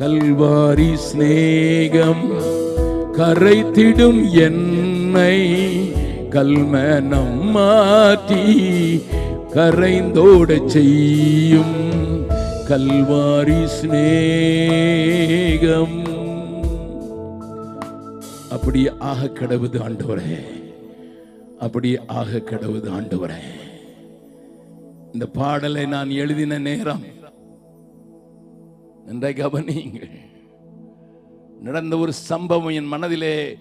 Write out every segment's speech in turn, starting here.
கல்வாரி சிநேகம் கரைத்திடும் என்னை கல்மனம் மாற்றி கரைந்தோட செய்யும் கல்வாரி சிநேகம். அப்படி ஆக கடவுது ஆண்டவரே அப்படி ஆக கடவுது ஆண்டவரே. இந்த பாடலை நான் எழுதின நேரம் நன்றை கவனியுங்கள் நடந்த ஒரு சம்பவம் என் மனதிலே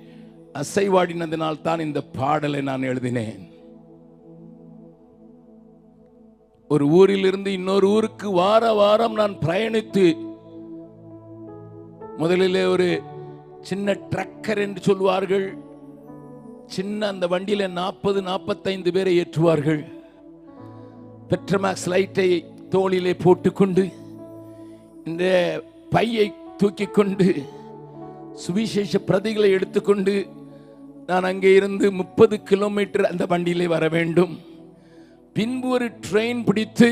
அசைவாடினதினால் தான் இந்த பாடலை நான் எழுதினேன். ஒரு ஊரிலிருந்து இன்னொரு ஊருக்கு வார வாரம் நான் பிரயாணித்து முதலிலே ஒரு சின்ன ட்ரக்கர் என்று சொல்வார்கள். சின்ன அந்த வண்டியில நாற்பது நாற்பத்தைந்து பேரை ஏற்றுவார்கள். பெட்ரமாக்ஸ் லைட்டை தோளிலே போட்டுக்கொண்டு இந்த பையை தூக்கி கொண்டு சுவிசேஷ பிரதிகளை எடுத்துக்கொண்டு நான் அங்கே இருந்து முப்பது கிலோமீட்டர் அந்த வண்டியிலே வர வேண்டும். பின்பு ஒரு ட்ரெயின் பிடித்து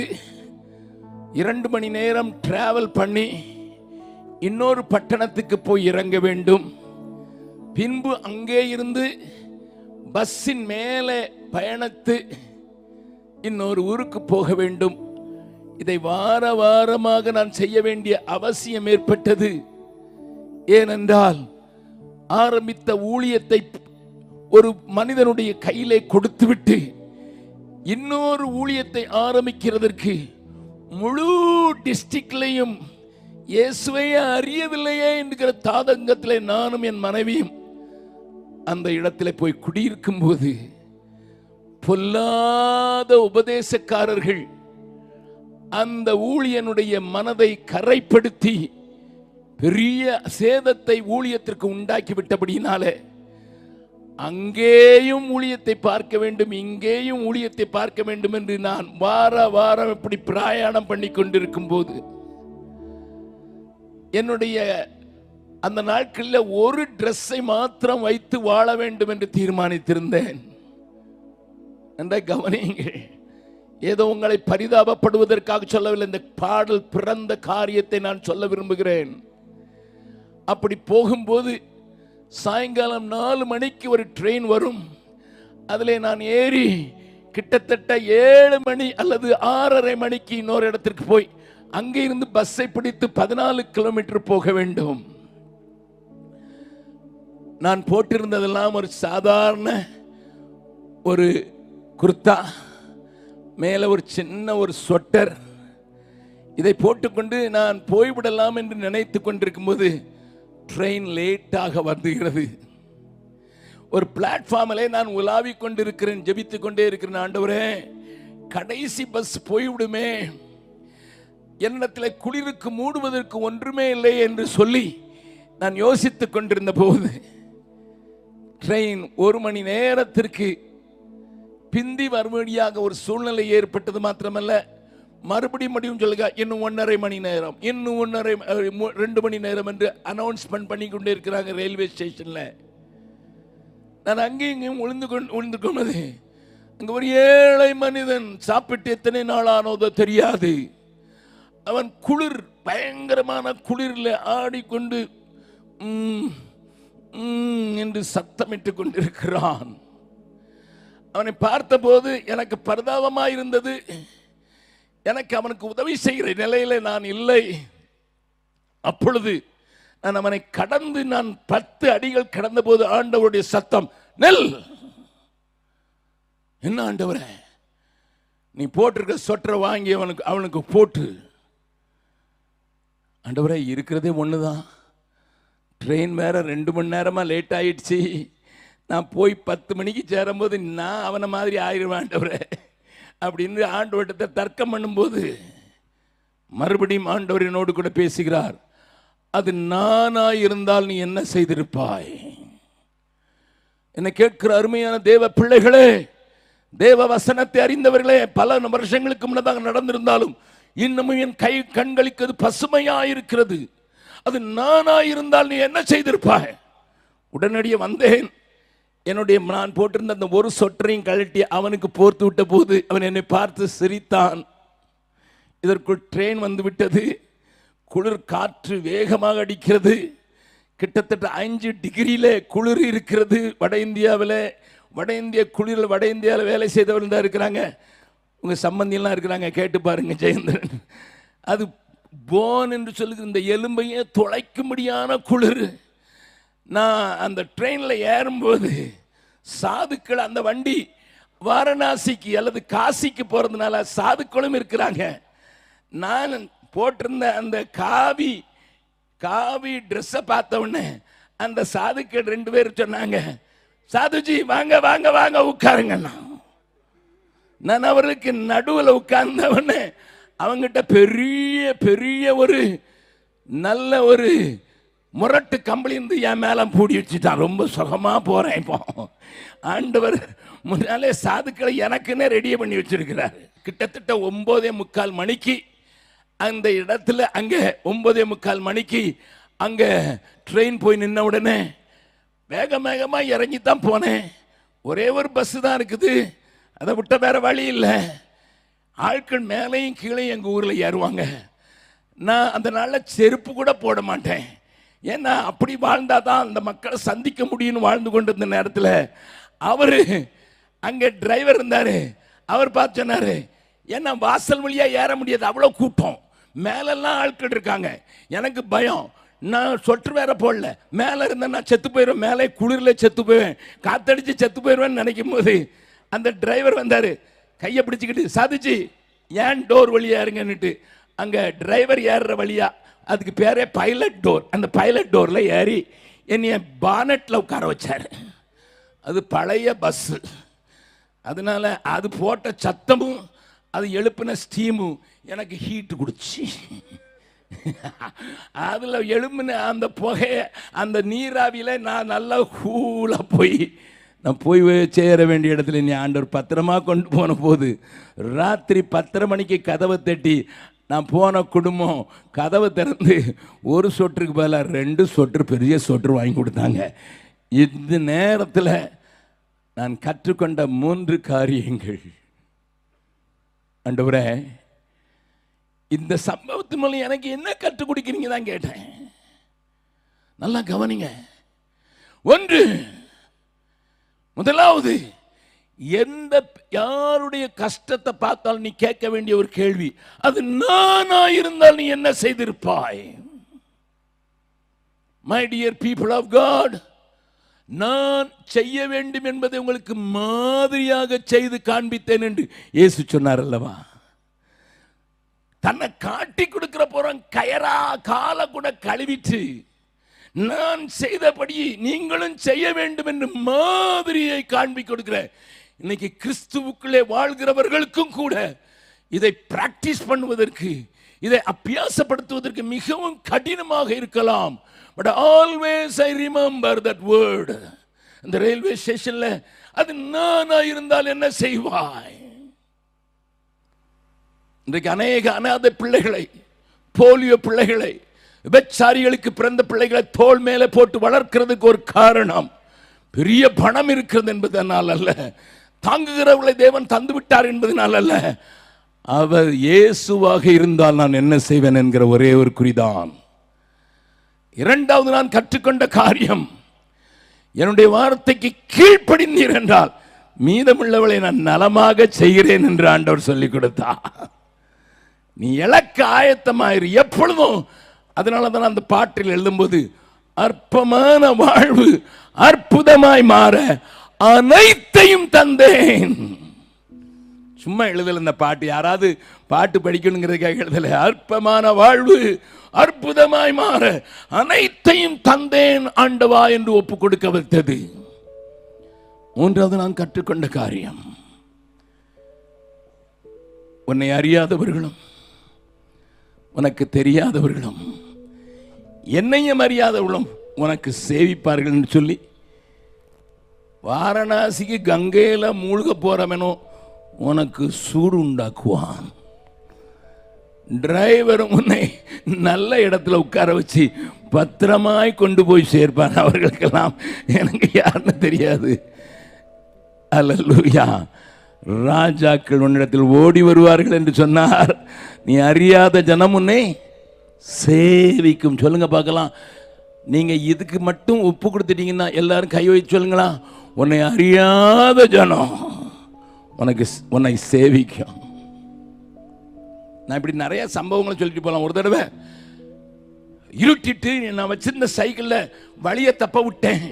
இரண்டு மணி நேரம் டிராவல் பண்ணி இன்னொரு பட்டணத்துக்கு போய் இறங்க வேண்டும். பின்பு அங்கே இருந்து பஸ்ஸின் மேலே பயணத்து இன்னொரு ஊருக்கு போக வேண்டும். இதை வார வாரமாக நான் செய்ய வேண்டிய அவசியம் ஏற்பட்டது. ஏனென்றால் ஆரம்பித்த ஊழியத்தை ஒரு மனிதனுடைய கையிலே கொடுத்துவிட்டு இன்னொரு ஊழியத்தை ஆரம்பிக்கிறதற்கு முழு டிஸ்ட்ரிக்ட்லையும் இயேசுவையே அறியவில்லையே என்கிற தாதங்கத்தில் நானும் என் மனைவியும் அந்த இடத்துல போய் குடியிருக்கும் போது பொல்லாத உபதேசக்காரர்கள் அந்த ஊழியனுடைய மனதை கரைப்படுத்தி பெரிய சேதத்தை ஊழியத்திற்கு உண்டாக்கி விட்டபடியினாலே அங்கேயும் ஊழியத்தை பார்க்க வேண்டும் இங்கேயும் ஊழியத்தை பார்க்க வேண்டும் என்று நான் வார வாரம் இப்படி பிராயணம் பண்ணி கொண்டிருக்கும் போது என்னுடைய அந்த நாட்களில் ஒரு ட்ரெஸ்ஸை மாத்திரம் வைத்து வாழ வேண்டும் என்று தீர்மானித்திருந்தேன். என்ற கவனியுங்கள். ஏதோ உங்களை பரிதாபப்படுவதற்காக சொல்லவில்லை. இந்த பாடல் பிறந்த காரியத்தை நான் சொல்ல விரும்புகிறேன். அப்படி போகும்போது சாயங்காலம் நாலு மணிக்கு ஒரு ட்ரெயின் வரும். அதில் நான் ஏறி கிட்டத்தட்ட ஏழு மணி அல்லது ஆறரை மணிக்கு இன்னொரு இடத்திற்கு போய் அங்கே இருந்து பஸ்ஸை பிடித்து பதினாலு கிலோமீட்டர் போக வேண்டும். நான் போட்டிருந்ததெல்லாம் ஒரு சாதாரண ஒரு குர்த்தா மேலே ஒரு சின்ன ஒரு ஸ்வெட்டர் இதை போட்டுக்கொண்டு நான் போய்விடலாம் என்று நினைத்து கொண்டிருக்கும் போது ட்ரெயின் லேட்டாக வந்துகிறது ஒரு பிளாட்ஃபார்மிலே நான் உலாவிக் கொண்டிருக்கிறேன் ஜெபித்து கொண்டே இருக்கிறேன் ஆண்டவரே கடைசி பஸ் போய்விடுமே. என்னிடத்தில் குளிருக்கு மூடுவதற்கு ஒன்றுமே இல்லை என்று சொல்லி நான் யோசித்துக் கொண்டிருந்த போது ட்ரெயின் ஒரு மணி நேரத்திற்கு பிந்தி வரும்படியாக ஒரு சூழ்நிலை ஏற்பட்டது மாத்திரமல்ல. மறுபடியும் மறுபடியும் சொல்லுங்க இன்னும் ஒன்றரை மணி நேரம் இன்னும் ஒன்றரை ரெண்டு மணி நேரம் என்று அனௌன்ஸ்மெண்ட் பண்ணி கொண்டே இருக்கிறாங்க ரயில்வே ஸ்டேஷன்ல நான் அங்கேயும் இங்கேயும் உளுந்து கொண்டு உளுந்து கொண்டது. அங்கே ஒரு ஏழை மனிதன் சாப்பிட்டு எத்தனை நாள் ஆனதோ தெரியாது. அவன் குளிர் பயங்கரமான குளிரில் ஆடிக்கொண்டு என்று சத்தமிட்டு கொண்டிருக்கிறான். அவனை பார்த்தபோது எனக்கு பரிதாபமாக இருந்தது. எனக்கு அவனுக்கு உதவி செய்கிற நிலையில் நான் இல்லை. அப்பொழுது நான் அவனை கடந்து நான் பத்து அடிகள் கடந்த போது ஆண்டவருடைய சத்தம் நெல்! என்ன ஆண்டவரே? நீ போட்டிருக்க சொட்டரை வாங்கி அவனுக்கு அவனுக்கு போட்டு. ஆண்டவரே இருக்கிறதே ஒன்று தான் ட்ரெயின் வேற ரெண்டு மணி நேரமாக லேட் ஆயிடுச்சு. நான் போய் பத்து மணிக்கு சேரும்போது நான் அவனை மாதிரி ஆயிடுவாண்டவரை ஆண்டவரே. அப்படின்னு ஆண்டவர்கிட்ட தர்க்கம் பண்ணும்போது மறுபடியும் ஆண்டவர் என்னோடு கூட பேசுகிறார். அது நானா இருந்தால் நீ என்ன செய்திருப்பாய்? என்னை கேட்கிற அருமையான தேவ பிள்ளைகளே தேவ வசனத்தை அறிந்தவர்களே பல வருஷங்களுக்கு முன்னதாக நடந்திருந்தாலும் இன்னமும் என் கை கண்களுக்கு அது பசுமையாக இருக்கிறது அது நானாக இருந்தால் நீ என்ன செய்திருப்பாய்? உடனடியே வந்தேன். என்னுடைய நான் போட்டிருந்த அந்த ஒரு சொட்டரையும் கழட்டி அவனுக்கு போர்த்து விட்ட போது அவன் என்னை பார்த்து சிரித்தான். இதற்குள் ட்ரெயின் வந்து விட்டது. குளிர் காற்று வேகமாக அடிக்கிறது. கிட்டத்தட்ட அஞ்சு டிகிரியில் குளிர் இருக்கிறது. வட இந்தியாவில் வட இந்திய குளிரில் வட இந்தியாவில் வேலை செய்தவர்கள் தான் இருக்கிறாங்க. உங்கள் சம்பந்தியெல்லாம் இருக்கிறாங்க கேட்டு பாருங்கள் ஜெயந்திரன். அது போன் என்று சொல்லுகிற இந்த எலும்பையே தொலைக்கும்படியான குளிர். நான் அந்த ட்ரெயினில் ஏறும்போது சாதுக்கள் அந்த வண்டி வாரணாசிக்கு அல்லது காசிக்கு போகிறதுனால சாதுக்களும் இருக்கிறாங்க. நான் போட்டிருந்த அந்த காவி காவி ட்ரெஸ்ஸை பார்த்த உடனே அந்த சாதுக்கள் ரெண்டு பேர் சொன்னாங்க சாதுஜி வாங்க வாங்க வாங்க உட்காருங்கண்ணா. நான் அவர்களுக்கு நடுவில் உட்கார்ந்தவனே அவங்ககிட்ட பெரிய பெரிய ஒரு நல்ல ஒரு முரட்டு கம்பளிந்து என் மேலே பூடி வச்சுட்டான் ரொம்ப சுகமாக போகிறேன் இப்போ. ஆண்டவர் முன்னாலே சாதுக்களை எனக்குன்னே ரெடி பண்ணி வச்சிருக்கிறார். கிட்டத்தட்ட ஒம்போதே முக்கால் மணிக்கு அந்த இடத்துல அங்கே ஒம்போதே முக்கால் மணிக்கு அங்கே ட்ரெயின் போய் நின்ன உடனே வேக வேகமாக இறங்கி தான் போனேன். ஒரே ஒரு பஸ்ஸு தான் இருக்குது. அதை விட்ட வேற வழி இல்லை. ஆட்கள் மேலேயும் கீழே எங்கள் ஊரில் ஏறுவாங்க. நான் அந்த நாளில் செருப்பு கூட போட மாட்டேன். ஏன்னா அப்படி வாழ்ந்தால் தான் அந்த மக்களை சந்திக்க முடியும்னு வாழ்ந்து கொண்டு இருந்த நேரத்தில் அவர் அங்கே டிரைவர் இருந்தார். அவர் பார்த்து சொன்னார் ஏன்னா வாசல் வழியாக ஏற முடியாது. அவ்வளோ கூட்டம். மேலெல்லாம் ஆட்கள் இருக்காங்க. எனக்கு பயம். நான் சொட்டு வேற போடல. மேலே இருந்தேன் நான் செத்து போயிடுவேன். மேலே குளிரில் செத்து போயிடுவேன். காத்தடிச்சு செத்து போயிடுவேன்னு நினைக்கும் போது அந்த டிரைவர் வந்தார். கையை பிடிச்சிக்கிட்டு சாதிச்சு ஏன் டோர் வழியாக இருங்கன்னுட்டு அங்கே டிரைவர் ஏறுற வழியா அதுக்கு பேரே பைலட் டோர் அந்த பைலட் டோரில் ஏறி என்னைய பானட்டில் உட்கார வச்சார். அது பழைய பஸ்ஸு அதனால அது போட்ட சத்தமும் அது எழுப்பின ஸ்டீமும் எனக்கு ஹீட்டு கொடுச்சு. அதில் எழும்பின அந்த புகைய அந்த நீராவியில் நான் நல்லா கூலாக போய் நான் போய் சேர வேண்டிய இடத்துல நீ ஆண்டவர் பத்திரமா கொண்டு போன போது ராத்திரி பத்தரை மணிக்கு கதவை தட்டி நான் போன குடும்பம் கதவை திறந்து ஒரு சொட்டுக்கு பதிலாக ரெண்டு சொட்டு பெரிய சொட்டு வாங்கி கொடுத்தாங்க. இந்த நேரத்தில் நான் கற்றுக்கொண்ட மூன்று காரியங்கள். ஆண்டவரே இந்த சம்பவத்து மூலம் எனக்கு என்ன கற்றுக் கொடுக்கிறீங்க தான் கேட்டேன். நல்லா கவனிங்க. ஒன்று முதலாவது எந்த யாருடைய கஷ்டத்தை பார்த்தால் நீ கேட்க வேண்டிய ஒரு கேள்வி. அது நானா இருந்தால் நீ என்ன செய்திருப்பாய்? My dear people of God நான் செய்ய வேண்டும் என்பதை உங்களுக்கு மாதிரியாக செய்து காண்பித்தேன் என்று இயேசு சொன்னார் அல்லவா? தன்னை காட்டி கொடுக்கிற போறோம் கயரா காலை கூட கழுவிட்டு நான் செய்தபடி நீங்களும் செய்ய வேண்டும் என்று மாதிரியை காண்பி கொடுக்கிறேன். இன்னைக்கு கிறிஸ்துவுக்குள்ளே வாழ்கிறவர்களுக்கும் கூட இதை பிராக்டிஸ் பண்ணுவதற்கு இதை அபியாசப்படுத்துவதற்கு மிகவும் கடினமாக இருக்கலாம். But always I remember that word அந்த ரயில்வே ஸ்டேஷன்ல அது நானா இருந்தால் என்ன செய்வாய்? இன்றைக்கு அநேக அனாதை பிள்ளைகளை போலியோ பிள்ளைகளை விபச்சாரிகளுக்கு பிறந்த பிள்ளைகளை தோல் மேலே போட்டு வளர்க்கிறதுக்கு ஒரு காரணம். பெரிய பணம் இருக்கிறது என்பதனால் அல்ல. தாங்குகிறவர்களை தேவன் தந்து விட்டார் என்பதனால் அல்ல. அவர் இயேசுவாக இருந்தால் நான் என்ன செய்வேன் என்கிற ஒரே ஒரு குறிதான். இரண்டாவது நான் கற்றுக்கொண்ட காரியம் என்னுடைய வார்த்தைக்கு கீழ்ப்படிந்தீர் என்றால் மீதமுள்ளவளை நான் நலமாக செய்கிறேன் என்று ஆண்டவர் சொல்லிக் கொடுத்தா நீ இழக்க ஆயத்தமாயிரு. எப்பொழுதும் அதனால தான் அந்த பாட்டில் எழுதும்போது அற்பமான வாழ்வு அற்புதமாய் மாற அனைத்தையும் தந்தேன். சும்மா எழுதல இந்த பாட்டு யாராவது பாட்டு படிக்கணுங்கிறதுக்காக எழுதல. அற்பமான வாழ்வு அற்புதமாய் மாற அனைத்தையும் தந்தேன் ஆண்டவா என்று ஒப்பு கொடுக்க வைத்தது. மூன்றாவது நான் கற்றுக்கொண்ட காரியம் உன்னை அறியாதவர்களும் உனக்கு தெரியாதவர்களும் என்னையும் அறியாதவர்களும் உனக்கு சேவிப்பார்கள் என்று சொல்லி வாரணாசிக்கு கங்கையில் மூழ்க போகிறவனும் உனக்கு சூடு உண்டாக்குவான் டிரைவர் உன்னை நல்ல இடத்துல உட்கார வச்சு பத்திரமாய் கொண்டு போய் சேர்ப்பான் அவர்களுக்கெல்லாம் எனக்கு யாருன்னு தெரியாது. அல்லூயா ராஜாக்கள் உன்னிடத்தில் ஓடி வருவார்கள் என்று சொன்னார். நீ அறியாத ஜனம் உன்னை சேவிக்கும். சொல்லுங்க பார்க்கலாம். நீங்கள் இதுக்கு மட்டும் ஒப்பு கொடுத்துட்டீங்கன்னா எல்லாரும் கை வச்சு சொல்லுங்களா? உன்னை அறியாத ஜனம் உனக்கு உன்னை சேவிக்கும். நான் இப்படி நிறைய சம்பவங்களை சொல்லிட்டு போகலாம் ஒரு தடவை இருட்டிட்டு நான் வச்சிருந்த சைக்கிளில் வழியை தப்ப விட்டேன்.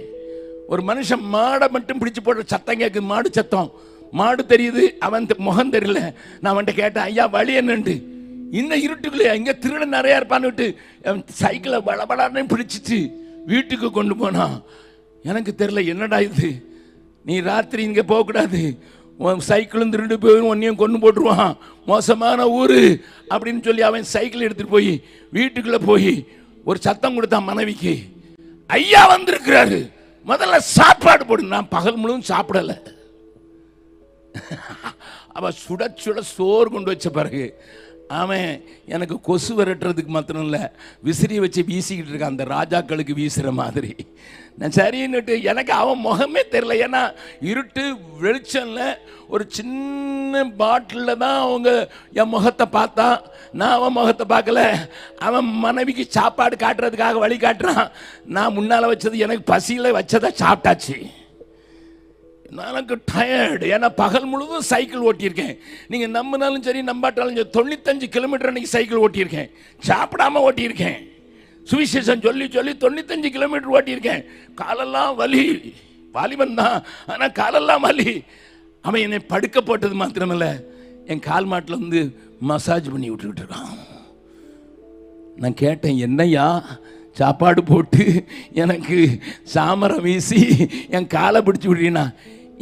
ஒரு மனுஷன் மாடை மட்டும் பிடிச்சு போடுற சத்தம் கேட்குது. மாடு சத்தம். மாடு தெரியுது அவன் முகம் தெரியல. நான் அவன்கிட்ட கேட்டேன் ஐயா வழி என்னண்டு? இன்னும் இருட்டுக்குள்ளே இங்கே திருடன் நிறையா இருப்பான்னு விட்டு அவன் சைக்கிளை படபடான்னு பிடிச்சிட்டு வீட்டுக்கு கொண்டு போனான். எனக்கு தெரியல என்னடா இது? நீ ராத்திரி இங்கே போகக்கூடாது உன் சைக்கிளும் திருண்டு போயிடும் ஒன்றையும் கொண்டு போட்டுருவான். மோசமான ஊர் அப்படின்னு சொல்லி அவன் சைக்கிள் எடுத்துகிட்டு போய் வீட்டுக்குள்ளே போய் ஒரு சத்தம் கொடுத்தான் மனைவிக்கு. ஐயா வந்திருக்கிறாரு. முதல்ல சாப்பாடு போடு. நான் பகல் முழுவதும் சாப்பிடலை. அவள் சுட சுட சோறு கொண்டு வச்ச பிறகு அவன் எனக்கு கொசு விரட்டுறதுக்கு மாத்திரம் இல்லை. விசிறியை வச்சு வீசிக்கிட்டு இருக்கான் அந்த ராஜாக்களுக்கு வீசுகிற மாதிரி. நான் சரின்னுட்டு எனக்கு அவன் முகமே தெரில ஏன்னா இருட்டு வெளிச்சம்ல ஒரு சின்ன பாட்டிலில் தான் அவங்க என் முகத்தை பார்த்தான். நான் அவன் முகத்தை பார்க்கல. அவன் மனைவிக்கு சாப்பாடு காட்டுறதுக்காக வழி காட்டுறான். நான் முன்னால் வச்சது எனக்கு பசியில் வச்சதை சாப்பிட்டாச்சு. எனக்கு டயர்டு ஏன்னா பகல் முழுவதும் சைக்கிள் ஓட்டியிருக்கேன். நீங்கள் நம்பினாலும் சரி நம்பாட்டாலும் சரி தொண்ணூத்தஞ்சு கிலோமீட்டர் அன்னைக்கு சைக்கிள் ஓட்டியிருக்கேன். சாப்பிடாம ஓட்டியிருக்கேன். சுவிசேஷம் சொல்லி சொல்லி தொண்ணூத்தஞ்சு கிலோமீட்டர் ஓட்டியிருக்கேன். காலெல்லாம் வலி. வாலிபன் தான் ஆனால் காலெல்லாம் வலி. அவன் என்னை படுக்க போட்டது மாத்திரமில்ல என் கால் மாட்டில் வந்து மசாஜ் பண்ணி விட்டுக்கிட்டு இருக்கான். நான் கேட்டேன் என்னய்யா சாப்பாடு போட்டு எனக்கு சாமரம் வீசி என் காலை பிடிச்சி விடுறீனா?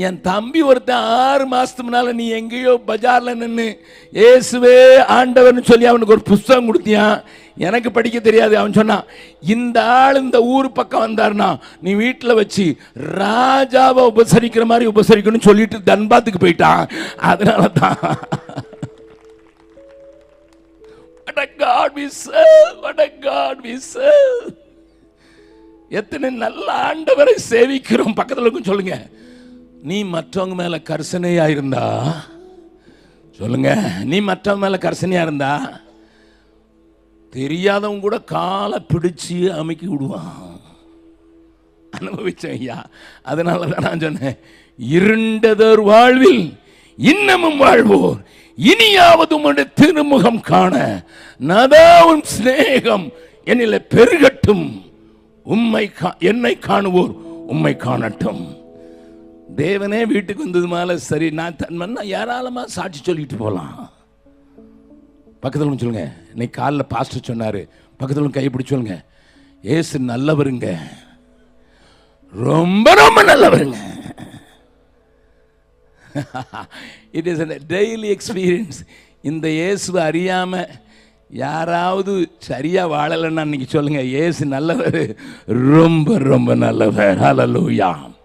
என் தம்பி ஒருத்தன் ஆறு மாதத்துக்கு முன்னால நீ எங்கேயோ பஜார்ல நின்று ஏசுவே ஆண்டவர்னு சொல்லி அவனுக்கு ஒரு புஸ்தகம் கொடுத்தியான் எனக்கு படிக்க தெரியாது. அவன் சொன்னான் இந்த ஆள் இந்த ஊர் பக்கம் வந்தார்னா நீ வீட்டில் வச்சு ராஜாவை உபசரிக்கிற மாதிரி உபசரிக்கணும்னு சொல்லிட்டு தன்பாத்துக்கு போயிட்டான். அதனால தான் What a God we serve! What a God we serve! எத்தனை நல்ல ஆண்டவரை சேவிக்கிறோம். பக்கத்தில் இருக்கும் சொல்லுங்க. நீ மற்றவங்க மேல கரிசனையா இருந்தா? சொல்லுங்க. நீ மற்றவங்க மேல கரிசனையா இருந்தா? தெரியாதவங்க கூட காலை பிடிச்சு அமுக்கி விடுவான். அனுபவிச்சேன் ஐயா. அதனால தான் நான் சொன்னேன் இருண்டதோர் வாழ்வில் இன்னமும் வாழ்வோர். இனியாவது உம்முடைய திருமுகம் காண. நதாவும் சிநேகம் என்னில பெருகட்டும். உம்மை கா- என்னை காணுவோர் உம்மை காணட்டும். தேவனே வீட்டுக்கு வந்தது மேலே சரி நான் தன்மன்னா ஏராளமாக சாட்சி சொல்லிட்டு போகலாம் பக்கத்தில் வந்து சொல்லுங்க. இன்னைக்கு காலில் பாஸ்டர் சொன்னார். பக்கத்தில் கை பிடிச்சு சொல்லுங்க. ஏசு நல்லவருங்க. ரொம்ப ரொம்ப நல்லவருங்க. இட் இஸ் டெய்லி எக்ஸ்பீரியன்ஸ் இந்த இயேசுவை அறியாமல் யாராவது சரியாக வாழலைன்னா இன்னைக்கு சொல்லுங்கள் இயேசு நல்லவர் ரொம்ப ரொம்ப நல்லவர். ஹலலூயாம்